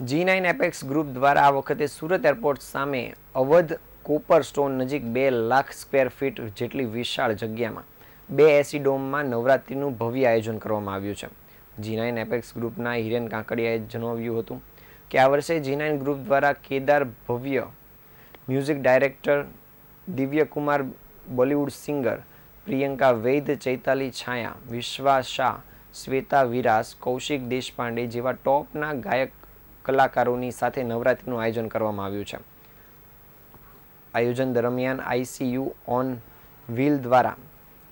જી nine apex group દ્વારા આ વખતે સુરત એરપોર્ટ સામે અવધ કોપર સ્ટોન નજીક બે લાખ સ્ક્વેર ફીટ જેટલી વિશાળ જગ્યામાં બે એસી ડોમમાં નવરાત્રિનું ભવ્ય આયોજન કરવામાં આવ્યું છે. જી નાઇન એપેક્સ ગ્રુપના હિરેન કાંકડિયાએ જણાવ્યું હતું કે આ વર્ષે જી નાઇન ગ્રુપ દ્વારા Kedar Bhavya music director Divyakumar Bollywood singer Priyanka Vaid, Chaitali Chhaya, Vishwa Shah, Shweta Viras, Kaushik Deshpande જેવા ટોપના ગાયક કલાકારોની સાથે નવરાત્રિનું આયોજન કરવામાં આવ્યું છે. આયોજન દરમિયાન આઈસીયુ ઓન વ્હીલ દ્વારા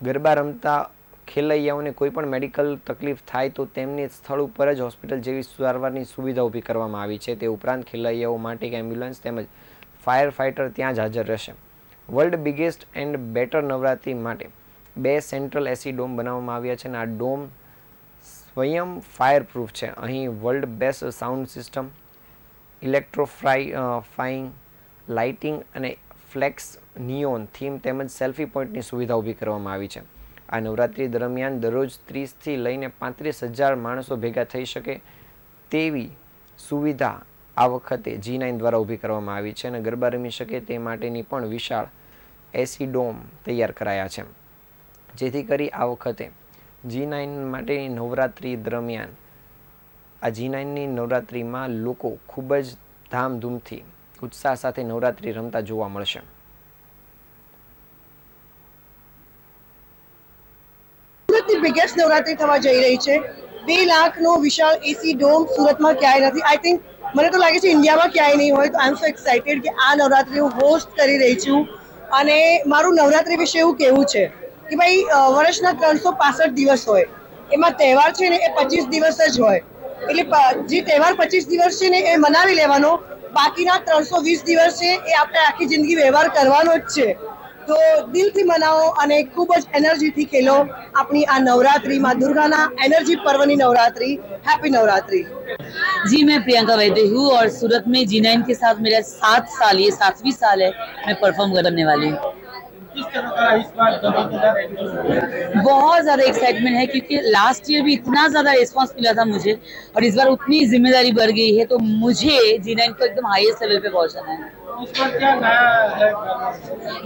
ગરબા રમતા ખેલૈયાઓને કોઈ પણ મેડિકલ તકલીફ થાય તો તેમની સ્થળ ઉપર જ હોસ્પિટલ જેવી સારવારની સુવિધા ઊભી કરવામાં આવી છે. તે ઉપરાંત ખેલૈયાઓ માટે એમ્બ્યુલન્સ તેમજ ફાયર ફાઇટર ત્યાં જ હાજર રહેશે. World biggest and better Navratri માટે બે સેન્ટ્રલ એસી ડોમ બનાવવામાં આવ્યા છે અને આ ડોમ સ્વયં ફાયર પ્રૂફ છે. અહીં world best sound system ઇલેક્ટ્રોફ્રાઈ ફાઇંગ lighting અને ફ્લેક્સ નિયોન થીમ તેમજ સેલ્ફી પોઈન્ટની સુવિધા ઊભી કરવામાં આવી છે. આ નવરાત્રિ દરમિયાન દરરોજ ત્રીસથી લઈને પાંત્રીસ હજાર માણસો ભેગા થઈ શકે તેવી સુવિધા આ વખતે જી નાઇન દ્વારા ઊભી કરવામાં આવી છે અને ગરબા રમી શકે તે માટેની પણ વિશાળ એસી ડોમ તૈયાર કરાયા છે. જેથી કરી આ વખતે જી નાઇન માટેની નવરાત્રિ દરમિયાન, આ જી નાઇનની નવરાત્રિમાં લોકો ખૂબ જ ધામધૂમથી ઉત્સાહ સાથે નવરાત્રિ રમતા જોવા મળશે. સુરતની બિગેસ્ટ નવરાત્રિ થવા જઈ રહી છે. બે લાખનો વિશાળ એસી ડોમ સુરતમાં ક્યાંય નથી. આઈ થિંક મને તો લાગે છે ઇન્ડિયામાં ક્યાંય નહીં હોય. તો આઈ એમ સો એક્સાઇટેડ કે આ નવરાત્રિ હું હોસ્ટ કરી રહી છું. અને મારું નવરાત્રિ વિશે એવું કેવું છે. કે ભાઈ અ, વર્ષના ત્રણસો પાસઠ દિવસ હોય એમાં તહેવાર છે ને એ પચીસ દિવસ જ હોય એટલે પ- જે તહેવાર પચીસ દિવસ છે ને એ મનાવી લેવાનો બાકીના ત્રણસો વીસ દિવસ છે એ આપણે આખી જિંદગી વ્યવહાર કરવાનો જ છે તો દિલથી મનાવો અને ખૂબ જ એનર્જીથી ખેલો આપણી આ નવરાત્રી માં દુર્ગાના એનર્જી પર્વની નવરાત્રી હેપી नवरात्रि जी मैं प्रियंका वैद्य हूँ और सूरत में जी नाइन के साथ मेरा सात साल ये सातवीं साल है मैं परफॉर्म करने वाली हूँ हुआ? बहुत ज़्यादा एक्साइटमेंट है क्योंकि लास्ट ईयर भी इतना ज़्यादा रिस्पॉन्स मिला था मुझे और इस बार उतनी ज़िम्मेदारी बढ़ गई है तो मुझे जी नाइन को एकदम हाईएस्ट लेवल पे पहुंचाना है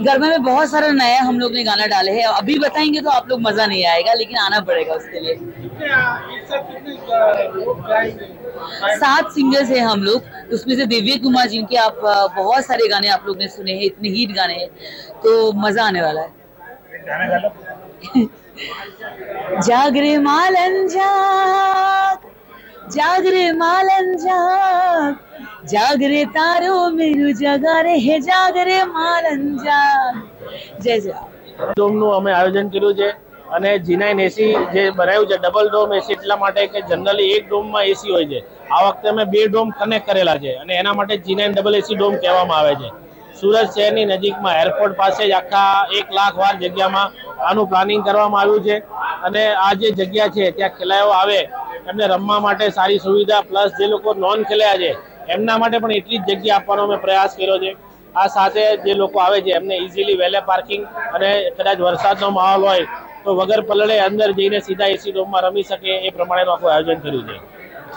गरबा में बहुत सारा नया हम लोग ने गाना डाले हैं। अभी बताएँगे तो आप लोग मज़ा नहीं आएगा, लेकिन आना पड़ेगा उसके लिए। सात सिंगर्स हैं हम लोग। उसमें से दिव्य कुमार जिनके आप बहुत सारे गाने आप लोग ने सुने हैं, इतने हिट गाने हैं तो मज़ा आने वाला है। गाना गा लो जाग रे मालन जाग जाग रे मालन जाग જાગરે તારો મેરું જગા હે, જાગરે મારંજા. જય જય ડોમનું અમે આયોજન કર્યું છે અને જીનાઇન એસી જે બનાવ્યું છે ડબલ ડોમ એસી એટલા માટે કે જનરલી એક ડોમમાં એસી હોય છે. આ વખતે અમે બે ડોમ કનેક્ટ કરેલા છે અને એના માટે જીનાઇન ડબલ એસી ડોમ કહેવામાં આવે છે. સુરત શહેરની નજીકમાં એરપોર્ટ પાસે જ આખા એક લાખ વાર જગ્યામાં આનું પ્લાનિંગ કરવામાં આવ્યું છે. અને આ જે જગ્યા છે, ત્યાં ખેલાયો આવે, એમને રમવા માટે સારી સુવિધા પ્લસ જે લોકો નોન ખેલાયા છે એમના માટે પણ એટલી જ જગ્યા આપવાનો અમે પ્રયાસ કર્યો છે. આ સાથે જે લોકો આવે છે, એમને ઇઝીલી વેલે પાર્કિંગ અને કદાચ વરસાદનો માહોલ હોય તો વગર પલળે અંદર જઈને સીધા એસી રૂમમાં રમી શકે એ પ્રમાણેનું આખું આયોજન કર્યું છે.